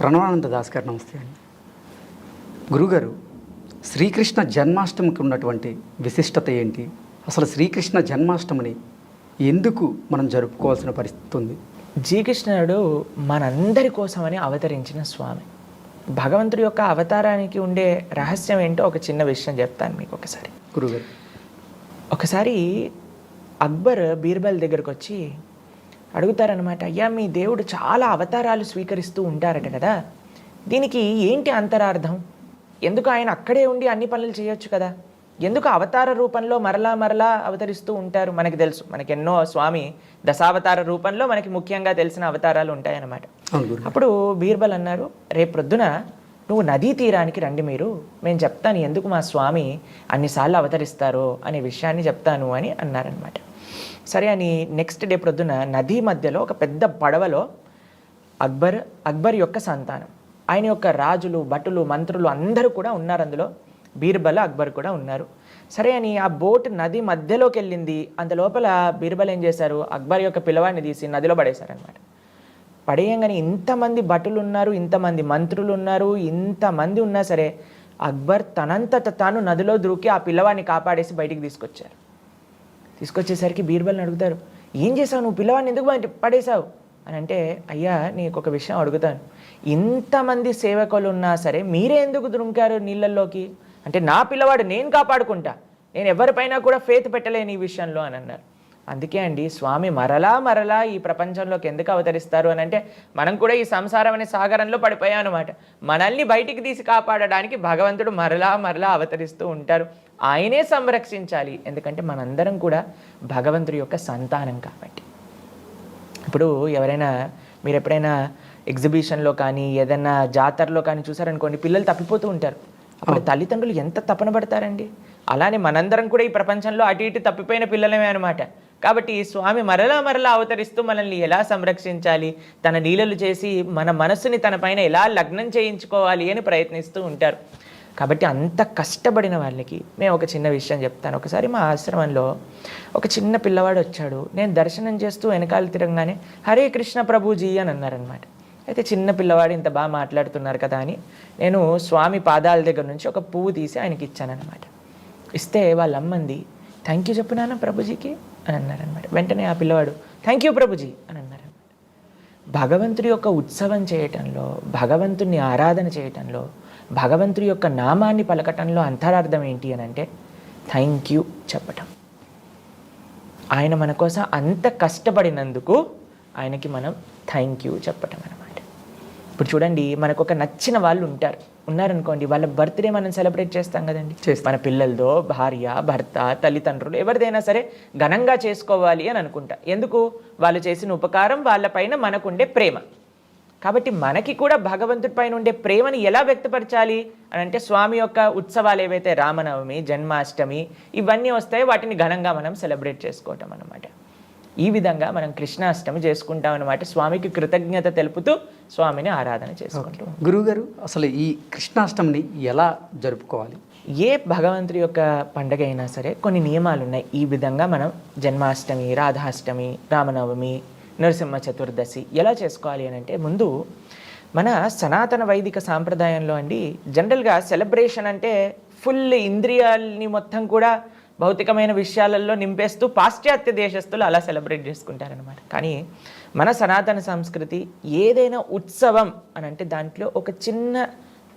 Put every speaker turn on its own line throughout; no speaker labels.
ప్రణవానంద దాస్ గారు నమస్తే అండి. గురుగారు శ్రీకృష్ణ జన్మాష్టమికి ఉన్నటువంటి విశిష్టత ఏంటి? అసలు శ్రీకృష్ణ జన్మాష్టమిని ఎందుకు మనం జరుపుకోవాల్సిన పరిస్థితి ఉంది?
శ్రీకృష్ణుడు మనందరి కోసమని అవతరించిన స్వామి. భగవంతుడి యొక్క అవతారానికి ఉండే రహస్యం ఏంటో ఒక చిన్న విషయం చెప్తాను మీకు ఒకసారి.
గురుగారు.
ఒకసారి అక్బర్ బీర్బల్ దగ్గరకు వచ్చి అడుగుతారనమాట అయ్యా మీ దేవుడు చాలా అవతారాలు స్వీకరిస్తూ ఉంటారట కదా దీనికి ఏంటి అంతరార్థం? ఎందుకు ఆయన అక్కడే ఉండి అన్ని పనులు చేయొచ్చు కదా? ఎందుకు అవతార రూపంలో మరలా మరలా అవతరిస్తూ ఉంటారు? మనకి తెలుసు. మనకి ఎన్నో స్వామి దశావతార రూపంలో మనకి ముఖ్యంగా తెలిసిన అవతారాలు ఉంటాయన్నమాట. అప్పుడు బీర్బల్ అన్నారు రేపు ప్రొద్దున నువ్వు నదీ తీరానికి రండి మీరు. నేను చెప్తాను ఎందుకు మా స్వామి అన్నిసార్లు అవతరిస్తారో అనే విషయాన్ని చెప్తాను అని అన్నారనమాట సరే అని నెక్స్ట్ డే ప్రొద్దున నదీ మధ్యలో ఒక పెద్ద పడవలో అక్బర్ అక్బర్ యొక్క సంతానం. ఆయన యొక్క రాజులు భటులు మంత్రులు అందరూ కూడా ఉన్నారు అందులో. బీర్బల్ అక్బర్ కూడా ఉన్నారు. సరే అని ఆ బోట్ నది మధ్యలోకి వెళ్ళింది. అంత లోపల బీర్బల్ ఏం చేశారు? అక్బర్ యొక్క పిల్లవాడిని తీసి నదిలో పడేశారనమాట పడేయంగానే ఇంతమంది భటులు ఉన్నారు ఇంతమంది మంత్రులు ఉన్నారు ఇంతమంది ఉన్నా సరే అక్బర్ తనంతట తాను నదిలో దూకి ఆ పిల్లవాడిని కాపాడేసి బయటికి తీసుకొచ్చారు. తీసుకొచ్చేసరికి బీర్బల్ని అడుగుతారు ఏం చేసావు నువ్వు పిల్లవాడిని ఎందుకు పడేశావు? అని అంటే అయ్యా నీకు ఒక విషయం అడుగుతాను. ఇంతమంది సేవకులు ఉన్నా సరే మీరే ఎందుకు దృంకారు నీళ్ళల్లోకి? అంటే నా పిల్లవాడు నేను కాపాడుకుంటా. నేను ఎవరిపైనా కూడా ఫేత్ పెట్టలేను ఈ విషయంలో అని అన్నారు. అందుకే అండి స్వామి మరలా మరలా ఈ ప్రపంచంలోకి ఎందుకు అవతరిస్తారు? అని అంటే మనం కూడా ఈ సంసారం అనే సాగరంలో పడిపోయాం అనమాట మనల్ని బయటికి తీసి కాపాడడానికి భగవంతుడు మరలా మరలా అవతరిస్తూ ఉంటారు. ఆయనే సంరక్షించాలి. ఎందుకంటే మనందరం కూడా భగవంతుడి యొక్క సంతానం కాబట్టి. ఇప్పుడు ఎవరైనా మీరు ఎప్పుడైనా ఎగ్జిబిషన్లో కానీ ఏదైనా జాతరలో కానీ చూసారనుకోండి పిల్లలు తప్పిపోతూ ఉంటారు. అప్పుడు తల్లిదండ్రులు ఎంత తపన పడతారండి? అలానే మనందరం కూడా ఈ ప్రపంచంలో అటు ఇటు తప్పిపోయిన పిల్లలమే అనమాట కాబట్టి స్వామి మరలా మరలా అవతరిస్తూ మనల్ని ఎలా సంరక్షించాలి? తన లీలలు చేసి మన మనస్సుని తన పైన ఎలా లగ్నం చేయించుకోవాలి అని ప్రయత్నిస్తూ ఉంటారు. కాబట్టి అంత కష్టపడిన వాళ్ళకి మేము ఒక చిన్న విషయం చెప్తాను. ఒకసారి మా ఆశ్రమంలో ఒక చిన్న పిల్లవాడు వచ్చాడు. నేను దర్శనం చేస్తూ వెనకాల తిరగగానే హరే కృష్ణ ప్రభుజీ అని అన్నారనమాట అయితే చిన్న పిల్లవాడు ఇంత బాగా మాట్లాడుతున్నారు కదా అని నేను స్వామి పాదాల దగ్గర నుంచి ఒక పువ్వు తీసి ఆయనకి ఇచ్చానమాట ఇస్తే వాళ్ళ అమ్మంది థ్యాంక్ యూ చెప్పు నాన్న ప్రభుజీకి అని అన్నారనమాట వెంటనే ఆ పిల్లవాడు థ్యాంక్ యూ ప్రభుజీ అని అన్నారనమాట భగవంతుడి యొక్క ఉత్సవం చేయటంలో భగవంతుని ఆరాధన చేయటంలో భగవంతుడి యొక్క నామాన్ని పలకటంలో అంతరార్థం ఏంటి అని అంటే థ్యాంక్ యూ చెప్పటం. ఆయన మన కోసం అంత కష్టపడినందుకు ఆయనకి మనం థ్యాంక్ యూ చెప్పటం అనమాట ఇప్పుడు చూడండి మనకు ఒక నచ్చిన వాళ్ళు ఉంటారు. ఉన్నారనుకోండి వాళ్ళ బర్త్డే మనం సెలబ్రేట్ చేస్తాం కదండి. మన పిల్లలదో భార్య భర్త తల్లిదండ్రులు ఎవరిదైనా సరే ఘనంగా చేసుకోవాలి అని అనుకుంటా. ఎందుకు? వాళ్ళు చేసిన ఉపకారం వాళ్ళపైన మనకుండే ప్రేమ. కాబట్టి మనకి కూడా భగవంతుడి పైన ఉండే ప్రేమని ఎలా వ్యక్తపరచాలి అని అంటే స్వామి యొక్క ఉత్సవాలు ఏవైతే రామనవమి జన్మాష్టమి ఇవన్నీ వస్తాయో వాటిని ఘనంగా మనం సెలబ్రేట్ చేసుకోవటం అనమాట ఈ విధంగా మనం కృష్ణాష్టమి చేసుకుంటాం అనమాట స్వామికి కృతజ్ఞత తెలుపుతూ స్వామిని ఆరాధన చేసుకుంటూ.
గురువుగారు అసలు ఈ కృష్ణాష్టమిని ఎలా జరుపుకోవాలి?
ఏ భగవంతుడి యొక్క పండగ అయినా సరే కొన్ని నియమాలు ఉన్నాయి. ఈ విధంగా మనం జన్మాష్టమి రాధాష్టమి రామనవమి నరసింహ చతుర్దశి ఎలా చేసుకోవాలి అని అంటే ముందు మన సనాతన వైదిక సాంప్రదాయంలో అండి జనరల్గా సెలబ్రేషన్ అంటే ఫుల్ ఇంద్రియాల్ని మొత్తం కూడా భౌతికమైన విషయాలలో నింపేస్తూ పాశ్చాత్య దేశస్తులు అలా సెలబ్రేట్ చేసుకుంటారనమాట కానీ మన సనాతన సంస్కృతి ఏదైనా ఉత్సవం అని అంటే దాంట్లో ఒక చిన్న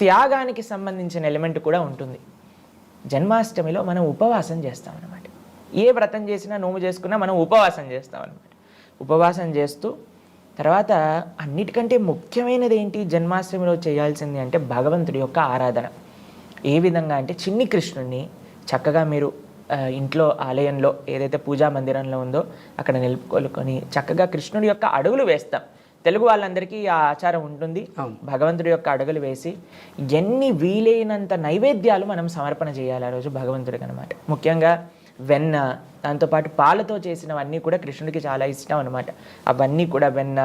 త్యాగానికి సంబంధించిన ఎలిమెంట్ కూడా ఉంటుంది. జన్మాష్టమిలో మనం ఉపవాసం చేస్తాం అనమాట ఏ వ్రతం చేసినా నోము చేసుకున్నా మనం ఉపవాసం చేస్తాం అనమాట ఉపవాసం చేస్తూ తర్వాత అన్నిటికంటే ముఖ్యమైనది ఏంటి జన్మాష్టమిలో చేయాల్సింది అంటే భగవంతుడి యొక్క ఆరాధన. ఏ విధంగా అంటే చిన్ని కృష్ణుడిని చక్కగా మీరు ఇంట్లో ఆలయంలో ఏదైతే పూజా మందిరంలో ఉందో అక్కడ నిలుపుకొలుకొని చక్కగా కృష్ణుడి యొక్క అడుగులు వేస్తాం. తెలుగు వాళ్ళందరికీ ఆ ఆచారం ఉంటుంది. భగవంతుడి యొక్క అడుగులు వేసి ఎన్ని వీలైనంత నైవేద్యాలు మనం సమర్పణ చేయాలి ఆ రోజు భగవంతుడికి అనమాట ముఖ్యంగా వెన్న దాంతోపాటు పాలతో చేసినవన్నీ కూడా కృష్ణుడికి చాలా ఇష్టం అనమాట అవన్నీ కూడా వెన్న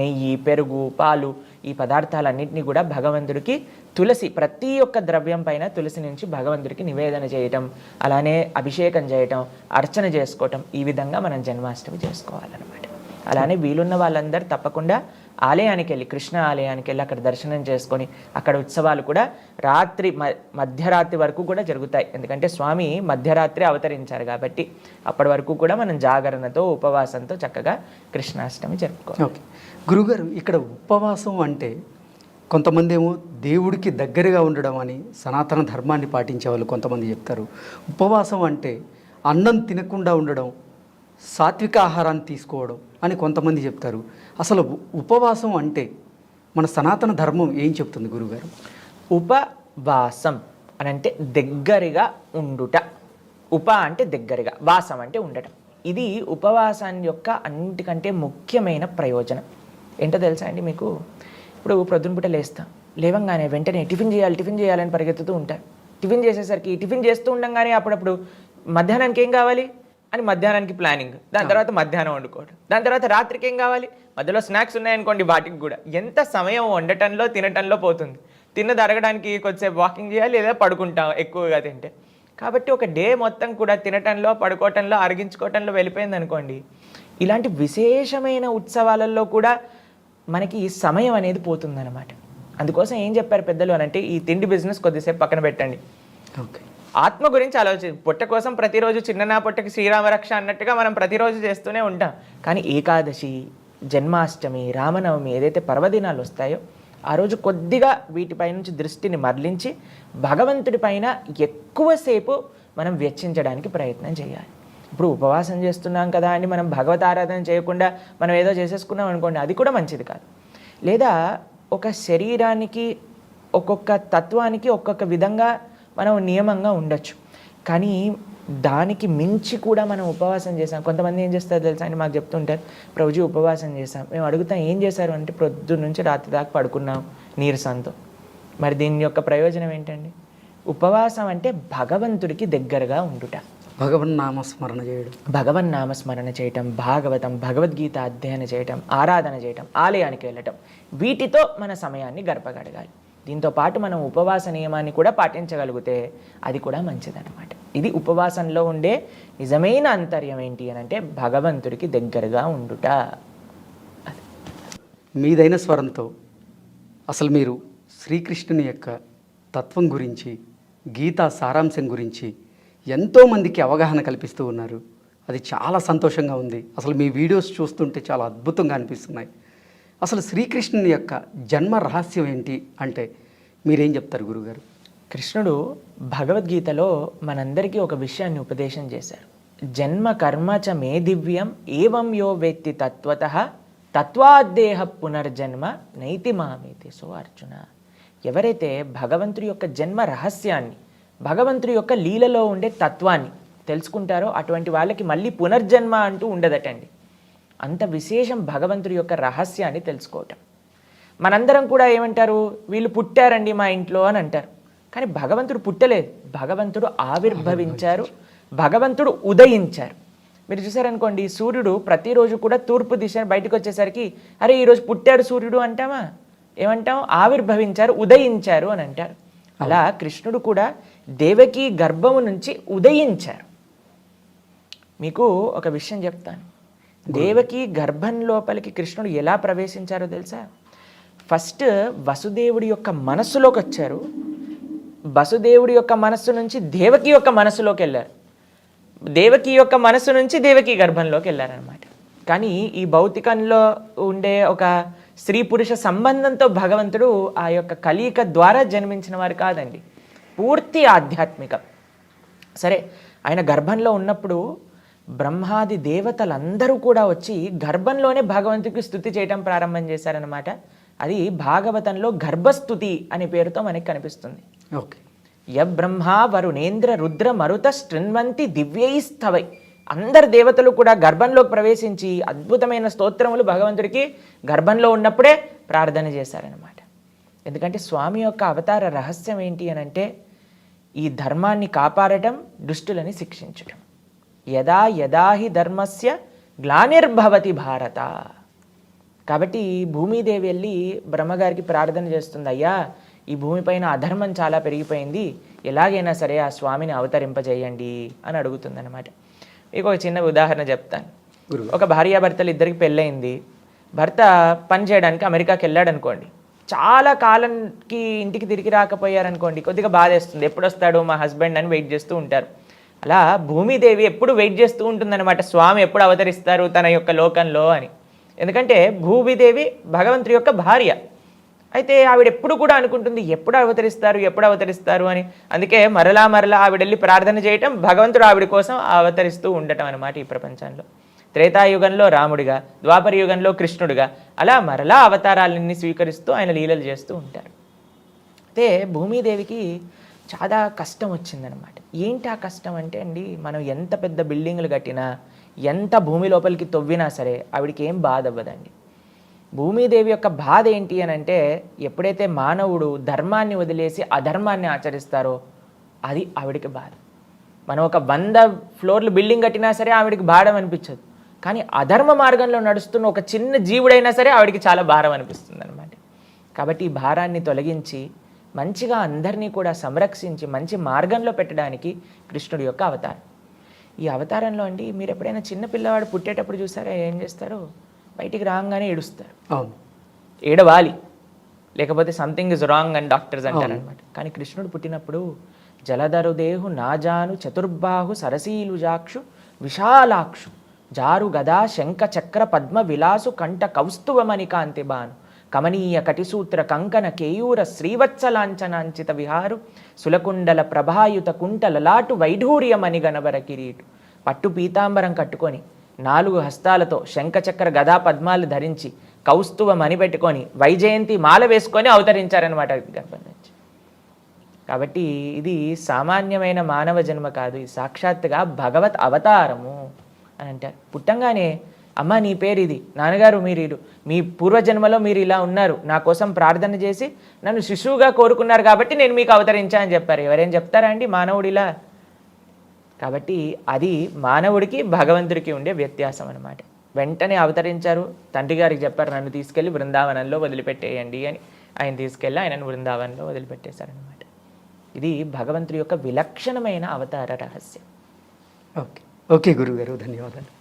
నెయ్యి పెరుగు పాలు ఈ పదార్థాలన్నింటినీ కూడా భగవంతుడికి తులసి ప్రతి ఒక్క ద్రవ్యం పైన తులసి నుంచి భగవంతుడికి నివేదన చేయటం అలానే అభిషేకం చేయటం అర్చన చేసుకోవటం ఈ విధంగా మనం జన్మాష్టమి చేసుకోవాలన్నమాట. అలానే వీలున్న వాళ్ళందరూ తప్పకుండా ఆలయానికి వెళ్ళి కృష్ణ ఆలయానికి వెళ్ళి అక్కడ దర్శనం చేసుకొని అక్కడ ఉత్సవాలు కూడా రాత్రి మ- మధ్యరాత్రి వరకు కూడా జరుగుతాయి. ఎందుకంటే స్వామి మధ్యరాత్రి అవతరించారు కాబట్టి అప్పటి వరకు కూడా మనం జాగరణతో ఉపవాసంతో చక్కగా కృష్ణాష్టమి జరుపుకోవాలి.
ఓకే. గురుగారు ఇక్కడ ఉపవాసం అంటే కొంతమంది ఏమో దేవుడికి దగ్గరగా ఉండడం అని సనాతన ధర్మాన్ని పాటించే వాళ్ళు కొంతమంది చెప్తారు. ఉపవాసం అంటే అన్నం తినకుండా ఉండడం సాత్విక ఆహారాన్ని తీసుకోవడం అని కొంతమంది చెప్తారు. అసలు ఉపవాసం అంటే మన సనాతన ధర్మం ఏం చెప్తుంది గురుగారు?
ఉపవాసం అని అంటే దగ్గరగా ఉండుట. ఉప అంటే దగ్గరగా వాసం అంటే ఉండటం. ఇది ఉపవాసాన్ని యొక్క అన్నిటికంటే ముఖ్యమైన ప్రయోజనం. ఏంటో తెలుసా అండి మీకు? ఇప్పుడు ప్రొద్దునపూట లేస్తా లేవంగానే వెంటనే టిఫిన్ చేయాలి టిఫిన్ చేయాలని పరిగెత్తుతూ ఉంటారు. టిఫిన్ చేసేసరికి టిఫిన్ చేస్తూ ఉండంగానే అప్పుడప్పుడు మధ్యాహ్నానికి ఏం కావాలి? అని మధ్యాహ్నానికి ప్లానింగ్ దాని తర్వాత మధ్యాహ్నం వండుకోవడం. దాని తర్వాత రాత్రికి ఏం కావాలి? మధ్యలో స్నాక్స్ ఉన్నాయనుకోండి వాటికి కూడా. ఎంత సమయం వండటంలో తినటంలో పోతుంది. తిన్నది అరగడానికి కొద్దిసేపు వాకింగ్ చేయాలి లేదా పడుకుంటాం ఎక్కువగా తింటే. కాబట్టి ఒక డే మొత్తం కూడా తినటంలో పడుకోవటంలో అరిగించుకోవటంలో వెళ్ళిపోయింది అనుకోండి ఇలాంటి విశేషమైన ఉత్సవాలలో కూడా మనకి ఈ సమయం అనేది పోతుందన్నమాట. అందుకోసం ఏం చెప్పారు పెద్దలు అని అంటే ఈ తిండి బిజినెస్ కొద్దిసేపు పక్కన పెట్టండి.
ఓకే.
ఆత్మ గురించి ఆలోచి పొట్ట కోసం ప్రతిరోజు చిన్ననా పొట్టకి శ్రీరామరక్ష అన్నట్టుగా మనం ప్రతిరోజు చేస్తూనే ఉంటాం. కానీ ఏకాదశి జన్మాష్టమి రామనవమి ఏదైతే పర్వదినాలు వస్తాయో ఆ రోజు కొద్దిగా వీటిపై నుంచి దృష్టిని మరలించి భగవంతుడి పైన ఎక్కువసేపు మనం వెచ్చించడానికి ప్రయత్నం చేయాలి. ఇప్పుడు ఉపవాసం చేస్తున్నాం కదా అని మనం భగవత్ ఆరాధన చేయకుండా మనం ఏదో చేసేసుకున్నాం అనుకోండి అది కూడా మంచిది కాదు. లేదా ఒక శరీరానికి ఒక్కొక్క తత్వానికి ఒక్కొక్క విధంగా మనం నియమంగా ఉండొచ్చు. కానీ దానికి మించి కూడా మనం ఉపవాసం చేసాం. కొంతమంది ఏం చేస్తారు తెలుసా అని మాకు చెప్తుంటారు ప్రభుజీ ఉపవాసం చేసాం మేము అడుగుతాం ఏం చేశారు? అంటే ప్రొద్దు నుంచి రాత్రి దాకా పడుకున్నాం నీరసంతో. మరి దీని యొక్క ప్రయోజనం ఏంటండి? ఉపవాసం అంటే భగవంతుడికి దగ్గరగా ఉండుట.
భగవన్ నామస్మరణ చేయడం.
భగవన్ నామస్మరణ చేయటం భాగవతం భగవద్గీత అధ్యయనం చేయటం ఆరాధన చేయటం ఆలయానికి వెళ్ళటం వీటితో మన సమయాన్ని గడపగడగాలి. దీంతో పాటు మనం ఉపవాస నియమాన్ని కూడా పాటించగలిగితే అది కూడా మంచిదన్నమాట. ఇది ఉపవాసంలో ఉండే నిజమైన అంతర్యం ఏంటి అని అంటే భగవంతుడికి దగ్గరగా ఉండుట.
మీదైన స్వరంతో అసలు మీరు శ్రీకృష్ణుని యొక్క తత్వం గురించి గీతా సారాంశం గురించి ఎంతోమందికి అవగాహన కల్పిస్తూ ఉన్నారు. అది చాలా సంతోషంగా ఉంది. అసలు మీ వీడియోస్ చూస్తుంటే చాలా అద్భుతంగా అనిపిస్తున్నాయి. అసలు శ్రీకృష్ణుని యొక్క జన్మ రహస్యం ఏంటి అంటే మీరేం చెప్తారు గురుగారు?
కృష్ణుడు భగవద్గీతలో మనందరికీ ఒక విషయాన్ని ఉపదేశం చేశారు. జన్మ కర్మ చ మే దివ్యం ఏవం యో వేత్తి తత్వత తత్వాద్దేహ పునర్జన్మ నైతి మామేతి. సో అర్జున ఎవరైతే భగవంతుడి యొక్క జన్మ రహస్యాన్ని భగవంతుడి యొక్క లీలలో ఉండే తత్వాన్ని తెలుసుకుంటారో అటువంటి వాళ్ళకి మళ్ళీ పునర్జన్మ అంటూ ఉండదటండి. అంత విశేషం భగవంతుడి యొక్క రహస్యాన్ని తెలుసుకోవటం. మనందరం కూడా ఏమంటారు? వీళ్ళు పుట్టారండి మా ఇంట్లో అని అంటారు. కానీ భగవంతుడు పుట్టలేదు. భగవంతుడు ఆవిర్భవించారు. భగవంతుడు ఉదయించారు. మీరు చూసారనుకోండి సూర్యుడు ప్రతిరోజు కూడా తూర్పు దిశ బయటకు వచ్చేసరికి అరే ఈరోజు పుట్టాడు సూర్యుడు అంటామా? ఏమంటాం? ఆవిర్భవించారు ఉదయించారు అని అంటారు. అలా కృష్ణుడు కూడా దేవకి గర్భము నుంచి ఉదయించారు. మీకు ఒక విషయం చెప్తాను. దేవకి గర్భం లోపలికి కృష్ణుడు ఎలా ప్రవేశించారో తెలుసా? ఫస్ట్ వసుదేవుడి యొక్క మనస్సులోకి వచ్చారు. వసుదేవుడి యొక్క మనస్సు నుంచి దేవకి యొక్క మనస్సులోకి వెళ్ళారు. దేవకి యొక్క మనస్సు నుంచి దేవకి గర్భంలోకి వెళ్ళారనమాట కానీ ఈ భౌతికంలో ఉండే ఒక స్త్రీ పురుష సంబంధంతో భగవంతుడు ఆ యొక్క కలయిక ద్వారా జన్మించిన వారు కాదండి. పూర్తి ఆధ్యాత్మికం. సరే ఆయన గర్భంలో ఉన్నప్పుడు బ్రహ్మాది దేవతలందరూ కూడా వచ్చి గర్భంలోనే భగవంతుడికి స్థుతి చేయటం ప్రారంభం చేశారనమాట అది భాగవతంలో గర్భస్థుతి అనే పేరుతో మనకి కనిపిస్తుంది.
ఓకే.
య బ్రహ్మా వరుణేంద్ర రుద్ర మరుత శృణ్వంతి దివ్యైస్తవై అందరు దేవతలు కూడా గర్భంలోకి ప్రవేశించి అద్భుతమైన స్తోత్రములు భగవంతుడికి గర్భంలో ఉన్నప్పుడే ప్రార్థన చేశారనమాట ఎందుకంటే స్వామి యొక్క అవతార రహస్యం ఏంటి అని అంటే ఈ ధర్మాన్ని కాపాడటం దుష్టులని శిక్షించటం. యదా యదా హి ధర్మస్య గ్లానిర్భవతి భారత. కాబట్టి భూమిదేవి వెళ్ళి బ్రహ్మగారికి ప్రార్థన చేస్తుంది అయ్యా ఈ భూమిపైన అధర్మం చాలా పెరిగిపోయింది ఎలాగైనా సరే ఆ స్వామిని అవతరింపజేయండి అని అడుగుతుందన్నమాట. మీకు ఒక చిన్న ఉదాహరణ చెప్తాను. ఒక భార్యాభర్తలు ఇద్దరికి పెళ్ళయింది. భర్త పని చేయడానికి అమెరికాకి వెళ్ళాడు అనుకోండి చాలా కాలంకి ఇంటికి తిరిగి రాకపోయారనుకోండి కొద్దిగా బాధేస్తుంది. ఎప్పుడు వస్తాడు మా హస్బెండ్ అని వెయిట్ చేస్తూ ఉంటారు. అలా భూమిదేవి ఎప్పుడు వెయిట్ చేస్తూ ఉంటుందన్నమాట స్వామి ఎప్పుడు అవతరిస్తారు తన యొక్క లోకంలో అని. ఎందుకంటే భూమిదేవి భగవంతుడి యొక్క భార్య. అయితే ఆవిడ ఎప్పుడు కూడా అనుకుంటుంది ఎప్పుడు అవతరిస్తారు ఎప్పుడు అవతరిస్తారు అని. అందుకే మరలా మరలా ఆవిడ వెళ్ళి ప్రార్థన చేయటం భగవంతుడు ఆవిడ కోసం అవతరిస్తూ ఉండటం అనమాట ఈ ప్రపంచంలో. త్రేతాయుగంలో రాముడిగా ద్వాపర యుగంలో కృష్ణుడిగా అలా మరలా అవతారాలన్నీ స్వీకరిస్తూ ఆయన లీలలు చేస్తూ ఉంటారు. అయితే భూమిదేవికి చాలా కష్టం వచ్చిందనమాట ఏంటి ఆ కష్టం అంటే అండి మనం ఎంత పెద్ద బిల్డింగ్లు కట్టినా ఎంత భూమి లోపలికి తవ్వినా సరే ఆవిడకి ఏం బాధ అవ్వదండి. భూమిదేవి యొక్క బాధ ఏంటి అని అంటే ఎప్పుడైతే మానవుడు ధర్మాన్ని వదిలేసి అధర్మాన్ని ఆచరిస్తారో అది ఆవిడికి బాధ. మనం ఒక వంద ఫ్లోర్లు బిల్డింగ్ కట్టినా సరే ఆవిడకి భారం అనిపించదు. కానీ అధర్మ మార్గంలో నడుస్తున్న ఒక చిన్న జీవుడైనా సరే ఆవిడకి చాలా భారం అనిపిస్తుంది అనమాట కాబట్టి ఈ భారాన్ని తొలగించి మంచిగా అందరినీ కూడా సంరక్షించి మంచి మార్గంలో పెట్టడానికి కృష్ణుడి యొక్క అవతారం. ఈ అవతారంలో అండి మీరు ఎప్పుడైనా చిన్న పిల్లవాడు పుట్టేటప్పుడు చూసారా ఏం చేస్తారు? బయటికి రాగానే ఏడుస్తారు.
అవును.
ఏడవాలి. లేకపోతే సంథింగ్ ఇస్ రాంగ్ అని డాక్టర్స్ అంటారు అనమాట కానీ కృష్ణుడు పుట్టినప్పుడు జలధరుదేహు నాజాను చతుర్బాహు సరసీలుజాక్షు విశాలాక్షు జారు గదా శంఖ చక్ర పద్మ విలాసు కంఠ కౌస్తువమణి కాంతిబాను కమనీయ కటిసూత్ర కంకణ కేయూర శ్రీవత్సలాంఛనాంచిత విహారు సులకుండల ప్రభాయుత కుంటల లాటు వైఢూర్యమణి గణవర కిరీటు. పట్టు పీతాంబరం కట్టుకొని నాలుగు హస్తాలతో శంఖచక్ర గదా పద్మాలు ధరించి కౌస్తువ మణి పెట్టుకొని వైజయంతి మాల వేసుకొని అవతరించారనమాట గర్భం నుంచి కాబట్టి ఇది సామాన్యమైన మానవ జన్మ కాదు ఇది సాక్షాత్తుగా భగవత్ అవతారము అని అంటారు. పుట్టంగానే అమ్మ నీ పేరు ఇది. నాన్నగారు మీరు మీ పూర్వజన్మలో మీరు ఇలా ఉన్నారు. నా కోసం ప్రార్థన చేసి నన్ను శిశువుగా కోరుకున్నారు కాబట్టి నేను మీకు అవతరించా అని చెప్పారు. ఎవరేం చెప్తారా అండి? మానవుడు ఇలా. కాబట్టి అది మానవుడికి భగవంతుడికి ఉండే వ్యత్యాసం అనమాట వెంటనే అవతరించారు. తండ్రి గారికి చెప్పారు నన్ను తీసుకెళ్ళి బృందావనంలో వదిలిపెట్టేయండి అని. ఆయన తీసుకెళ్ళి ఆయనను బృందావనంలో వదిలిపెట్టేశారనమాట ఇది భగవంతుడి యొక్క విలక్షణమైన అవతార రహస్యం.
ఓకే. ఓకే గురుగారు. ధన్యవాదాలు.